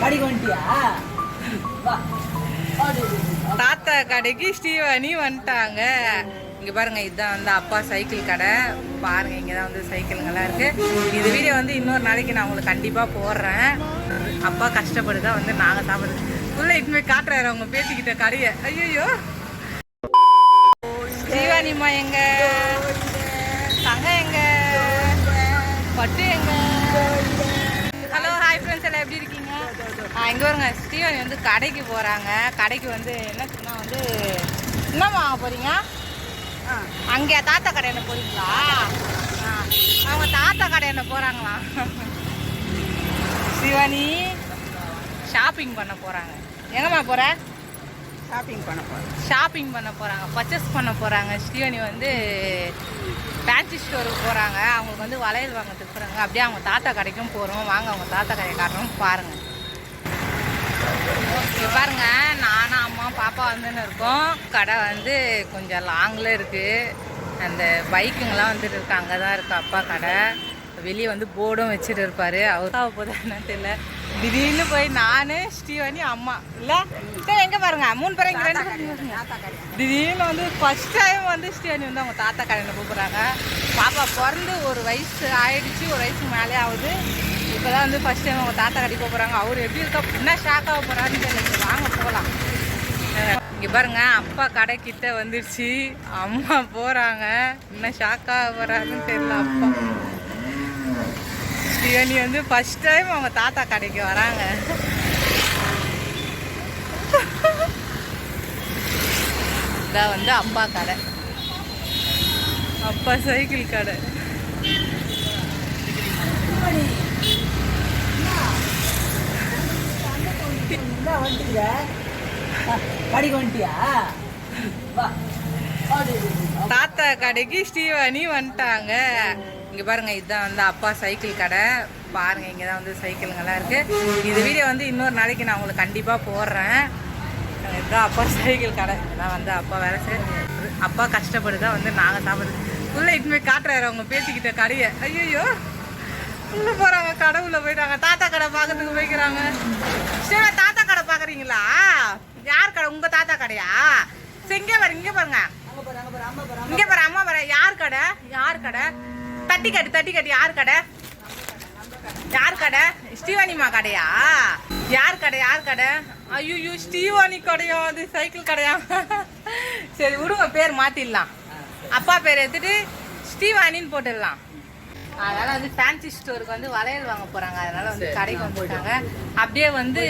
கடைக்கு வந்துட்டியா? தாத்தா கடைக்கு ஸ்ரீவாணி வந்துட்டாங்க. இங்க பாருங்க இதுதான் வந்து அப்பா சைக்கிள் கடை. பாருங்க இங்கே தான் வந்து சைக்கிளுங்கெல்லாம் இருக்கு. இது வீடியோ வந்து இன்னொரு நாளைக்கு நான் உங்களுக்கு கண்டிப்பா போடுறேன். அப்பா கஷ்டப்படுதா வந்து நாங்க சாப்பிடுறது. உள்ள இட்டுமே காட்டுறாரு அவங்க பேத்திக்கிட்ட கடையை. ஐயோ ஸ்ரீவாணிமா எங்க? தங்க எங்க? பட்டு எங்க? இங்கே வருங்க ஸ்ரீவாணி வந்து கடைக்கு போகிறாங்க கடைக்கு வந்து என்ன சொன்னா வந்து என்னம்மா வாங்க போகிறீங்க அங்கே தாத்தா கடையில் போகிறீங்களா அவங்க தாத்தா கடையில் போகிறாங்களாம் சிவானி ஷாப்பிங் பண்ண போகிறாங்க எங்கம்மா போகிற ஷாப்பிங் பண்ண போறேன் ஷாப்பிங் பண்ண போகிறாங்க பர்ச்சேஸ் பண்ண போகிறாங்க ஸ்ரீவாணி வந்து ஃபேன்சி ஸ்டோருக்கு போகிறாங்க அவங்களுக்கு வந்து வளையல் வாங்கிறதுக்கு போகிறாங்க அப்படியே அவங்க தாத்தா கடைக்கும் போகிறோம் வாங்க அவங்க தாத்தா கடையை காட்டுறோம் பாருங்கள் பாருங்க நானும் அம்மா பாப்பா வந்துன்னு இருக்கோம். கடை வந்து கொஞ்சம் லாங்கில் இருக்குது அந்த பைக்குங்கெலாம் வந்துட்டு இருக்கு அங்கே தான் இருக்குது அப்பா கடை. வெளியே வந்து போர்டும் வச்சுட்டு இருப்பார். அவர் போதா என்னன்னு தெரியல. திடீர்னு போய் நான் ஸ்ரீவாணி அம்மா. இல்லை? சரி எங்கே பாருங்க மூணு பேரும் இங்கே ரெண்டு பேரும் திடீர்னு வந்து ஃபஸ்ட் டைம் வந்து ஸ்ரீவாணி வந்து அவங்க தாத்தா கடையில் கூப்பிட்றாங்க பாப்பா பிறந்து ஒரு வயசு ஆயிடுச்சு ஒரு வயசுக்கு மேலே ஆகுது. இப்போ தான் வந்து ஃபஸ்ட் டைம் அவங்க தாத்தா கடைக்கு போகிறாங்க அவர் எப்படி இருக்கா என்ன ஷாக் ஆக போகிறாருன்னு தெரியல. வாங்க போகலாம் இங்கே பாருங்க அப்பா கடை கிட்ட வந்துடுச்சு அம்மா போகிறாங்க என்ன ஷாக் ஆக போகிறாருன்னு தெரியல அப்பா. ஸ்ரீவனி வந்து ஃபஸ்ட் டைம் அவங்க தாத்தா கடைக்கு வராங்க. இதான் வந்து அப்பா கடை. அப்பா சைக்கிள் கடை. கடைக்கு வந்துட்டியா? தாத்தா கடைக்கு ஸ்ரீவாணி வந்துட்டாங்க. இங்க பாருங்க இதுதான் வந்து அப்பா சைக்கிள் கடை. பாருங்க இங்கே தான் வந்து சைக்கிளுங்கெல்லாம் இருக்கு. இது வீடியோ வந்து இன்னொரு நாளைக்கு நான் உங்களுக்கு கண்டிப்பா போடுறேன். இதுதான் அப்பா சைக்கிள் கடை. இதெல்லாம் வந்து அப்பா வேலை செய்ய அப்பா கஷ்டப்படுதான் வந்து நாங்க சாப்பிடுறது. உள்ள இட்டுமே காட்டுறாரு அவங்க பேத்திக்கிட்ட கடையை. ஐயோ உள்ள போறாங்க கடை உள்ளே போயிட்டாங்க. தாத்தா கடை பார்க்கறதுக்கு போய்க்கிறாங்க. சரி தாத்தா பாக்குறீங்களா யார் கடை? உங்க தாத்தா கடையா? சரி இங்கே பாருங்க இங்கே பாருங்க. இங்கே பாரு, அம்மா பாரு, இங்க பாரு அம்மா பாரு யார் கடை? யார் கடை? தட்டி கட்டு தட்டி கட்டு. யார் கடை? யார் கடை? ஸ்ரீவாணிமா கடையா? யார் கடை? யார் கடை? ஐயோ ஸ்ரீவாணி கடையா? அது சைக்கிள் கடையா? சரி விடுங்க பேர் மாத்திடலாம். அப்பா பேர் எடுத்துட்டு ஸ்ரீவாணின்னு போட்டுடலாம். அதனால வந்து ஃபேன்சி ஸ்டோருக்கு வந்து வளையல் வாங்க போறாங்க. அதனால வந்து கடைக்கு வந்துட்டாங்க. அப்படியே வந்து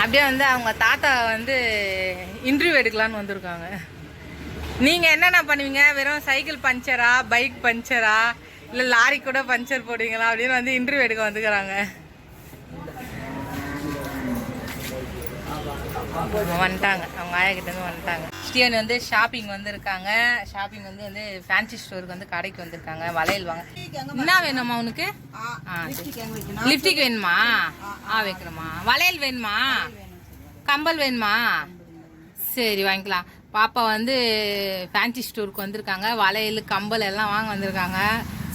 அப்படியே வந்து அவங்க தாத்தா வந்து இன்டர்வியூ எடுக்கலான்னு வந்திருக்காங்க. நீங்க என்னென்ன பண்ணுவீங்க? வெறும் சைக்கிள் பஞ்சரா பைக் பஞ்சரா இல்ல லாரி கூட பஞ்சர் போடுவீங்களா? அப்படின்னு வந்து இன்டர்வியூ எடுக்க வந்துக்கிறாங்க. வந்துட்டாங்க. அவங்க ஆயா கிட்ட இருந்து வந்துட்டாங்க. ஸ்ரீவன் வந்து ஷாப்பிங் வந்திருக்காங்க. ஷாப்பிங் வந்து வந்து ஃபேன்சி ஸ்டோருக்கு வந்து கடைக்கு வந்திருக்காங்க. வளையல் வாங்க. என்ன வேணுமா உனக்கு? லிப்டிக் வேணுமா? ஆ வைக்கிறோமா வளையல் வேணுமா? கம்பல் வேணுமா? சரி வாங்கிக்கலாம். பாப்பா வந்து ஃபேன்சி ஸ்டோருக்கு வந்திருக்காங்க. வளையல் கம்பல் எல்லாம் வாங்க வந்திருக்காங்க.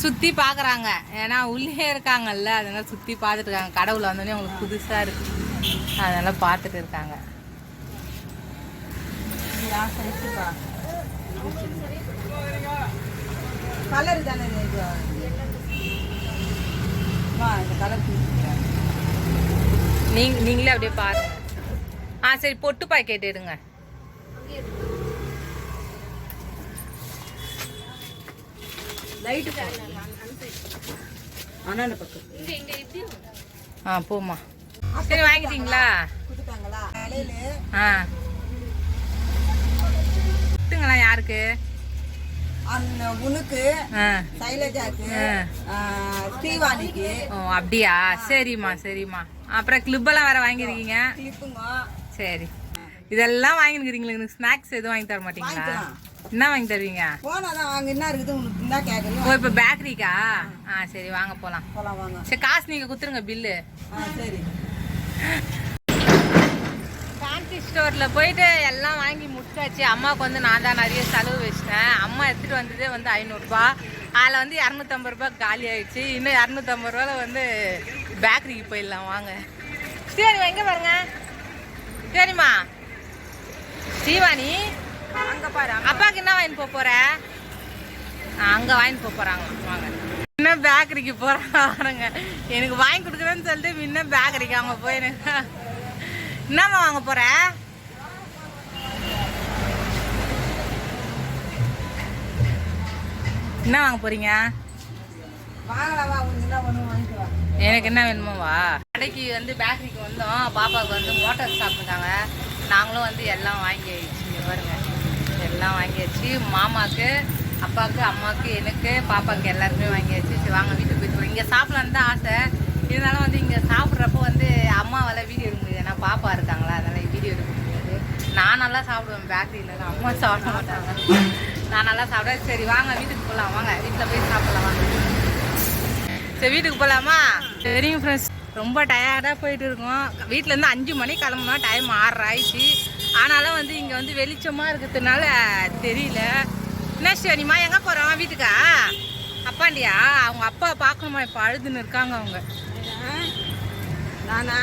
சுற்றி பார்க்குறாங்க ஏன்னா உள்ளே இருக்காங்கல்ல. அதனால சுற்றி பார்த்துட்டு இருக்காங்க. கடவுள் வந்தோடனே அவங்களுக்கு புதுசாக இருக்கு. அதனால பார்த்துட்டு இருக்காங்க. கலர் தானே இது அம்மா, இந்த கலர் நீங்க நீங்களே அப்படியே பாருங்க ஆ சரி பொட்டு பாக்கெட் எடுங்க. ஆ போம்மா. சரி வாங்கிட்டீங்களா? ஆ. கொடுத்துங்களா யாருக்கு? அந்த உனக்கு ஆ. சைலஜாக்கு ஆ. ஆ, ஸ்ரீவாணிக்கு ஓ அப்படியா? சரிம்மா சரிம்மா. அப்புறம் கிளிப்பெல்லாம் வேற வாங்கியிருக்கீங்க? கிளிப்புங்க சரி. இதெல்லாம் வாங்கிருக்கிறீங்களா எனக்கு ஸ்நாக்ஸ் எதுவும் வாங்கி தர மாட்டீங்களா. என்ன வாங்கி தருவீங்க? ஓ இப்போ பேக்கரிக்கா? ஆ சரி வாங்க போகலாம் சரி காசு நீங்கள் கொடுத்துருங்க பில்லு சரி. ஃபேன்சி ஸ்டோரில் போயிட்டு எல்லாம் வாங்கி முடிச்சாச்சு. அம்மாவுக்கு வந்து நான் தான் நிறைய செலவு வச்சிட்டேன். அம்மா எடுத்துகிட்டு வந்ததே வந்து ஐநூறுரூபா அதில் வந்து இரநூத்தம்பது ரூபாய் காலி ஆயிடுச்சு. இன்னும் இரநூத்தம்பது ரூபாயில் வந்து பேக்கரிக்கு போயிடலாம். வாங்க. ஸ்ரீவாணி எங்கே பாருங்க? சரிம்மா. ஸ்ரீவாணி அங்க பாரு அப்பாவுக்கு என்ன வாங்கிட்டு போக போற? அங்கே வாங்கிட்டு போக போகிறாங்க வாங்க. இன்னும் பேக்கரிக்கு போகிறாங்க எனக்கு வாங்கி கொடுக்குறேன்னு சொல்லிட்டு இன்னும் பேக்கரிக்கு அவங்க போய் எனக்கு என்னம்மா வாங்க போற? என்ன வாங்க போறீங்க? எனக்கு என்ன வேணுமோவா? கடைக்கு வந்து பேக்கரிக்கு வந்தோம். பாப்பாவுக்கு வந்து மோட்டார் சாப்பிட்டுருக்காங்க நாங்களும் வந்து எல்லாம் வாங்கியாச்சு. இங்க பாருங்க. எல்லாம் வாங்கியாச்சு. மாமாவுக்கு அப்பாவுக்கு அம்மாவுக்கு எனக்கு பாப்பாவுக்கு எல்லாருக்குமே வாங்கியாச்சு. சரி வாங்க வீட்டுக்கு போயிட்டு இங்கே சாப்பிடலான்னு தான் ஆசை. இருந்தாலும் வந்து இங்கே சாப்பிட்றப்போ வந்து அம்மாவால் வீடியோ எடுக்க முடியாது ஏன்னா பாப்பா இருக்காங்களா அதனால் வீடியோ எடுக்க முடியாது. நான் நல்லா சாப்பிடுவேன் பேக்கரியில் அம்மா சாப்பிட மாட்டாங்க. நான் நல்லா சாப்பிடுவேன். சரி வாங்க வீட்டுக்கு போகலாம் வாங்க வீட்டில் போய் சாப்பிடலாம் வாங்க. சரி வீட்டுக்கு போகலாமா சரிங்க ஃப்ரெண்ட்ஸ் ரொம்ப டயர்டாக போயிட்டு இருக்கோம். வீட்டிலேருந்து அஞ்சு மணி கிளம்புனோம் டைம் ஆறரை ஆயிடுச்சு. ஆனாலும் வந்து இங்கே வந்து வெளிச்சமாக இருக்கிறதுனால தெரியல. என்ன சரிம்மா எங்கே போகிறோம் வீட்டுக்கா? அப்பாண்டியா? அவங்க அப்பா பார்க்கணுமா? இப்போ அழுதுன்னு இருக்காங்க அவங்க. நானா?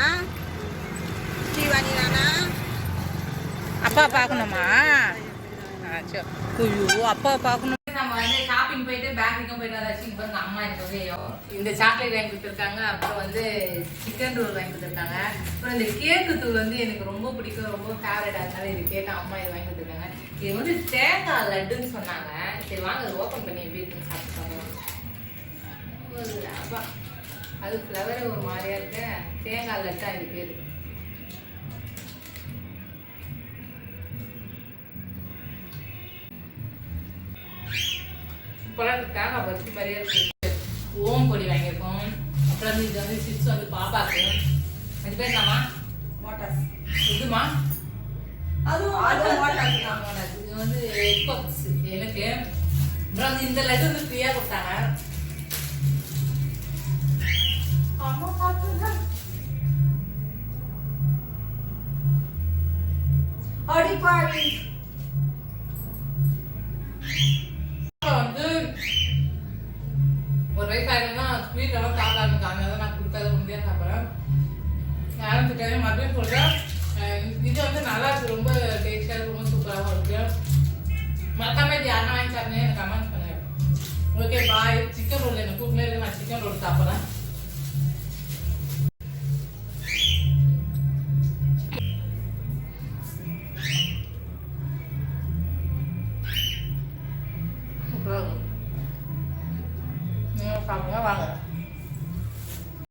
அப்பா பார்க்கணுமா? ஐயோ அப்பா பார்க்கணும். நம்ம வந்து ஷாப்பிங் போயிட்டு பேக்கரிக்கும் போயிட்டு வந்தாச்சு இங்க பாருங்க அம்மா எனக்கு வந்து இந்த சாக்லேட் வாங்கி கொடுத்துருக்காங்க அப்புறம் வந்து சிக்கன் ரோல் வாங்கி கொடுத்துருக்காங்க. அப்புறம் இந்த கேக்கு தூள் வந்து எனக்கு ரொம்ப பிடிக்கும் ரொம்ப ஃபேவரட்டாக இருந்தாலும் இது கேட்டேன் அம்மா இது வாங்கி கொடுத்துருக்காங்க. இது வந்து தேங்காய் லட்டுன்னு சொன்னாங்க. சரி வாங்க அது ஓப்பன் பண்ணி எப்படி இருக்குன்னு சாப்பிட்டு அப்பா அது ஃப்ளவரே ஒரு மாதிரியா இருக்கு. தேங்காய் லட்டா இது பேர். இப்போலாம் தேங்காய் பறிச்சு மாதிரியே ஓம் பொடி வாங்கியிருக்கோம். அப்புறம் வந்து இது வந்து சிப்ஸ் வந்து பாப்பாக்கு. அது பேர் என்னம்மா இதுமா? அதுவும் அதுவும் மோட்டார்ஸ் தான் இது வந்து எக் பப்ஸ் எனக்கு அப்புறம் வந்து இந்த லட்டு வந்து ஃப்ரீயாக கொடுத்தாங்க. அம்மா பார்த்துங்க அடிப்பாவி. ஆரம்பிச்சுட்டாங்க மறுபடியும் சொல்கிறேன் இது வந்து நல்லா இருக்கு. ரொம்ப டேஸ்டாக ரொம்ப சூப்பராகவும் இருக்கு. மறக்காம இது யாரும் வாங்கி சாப்பிடுங்க எனக்கு கமெண்ட் பண்ணுங்க. ஓகே பாய் சிக்கன் ரோல் எனக்கு கூப்பிட்டு நான் சிக்கன் ரோல் சாப்பிட்றேன்.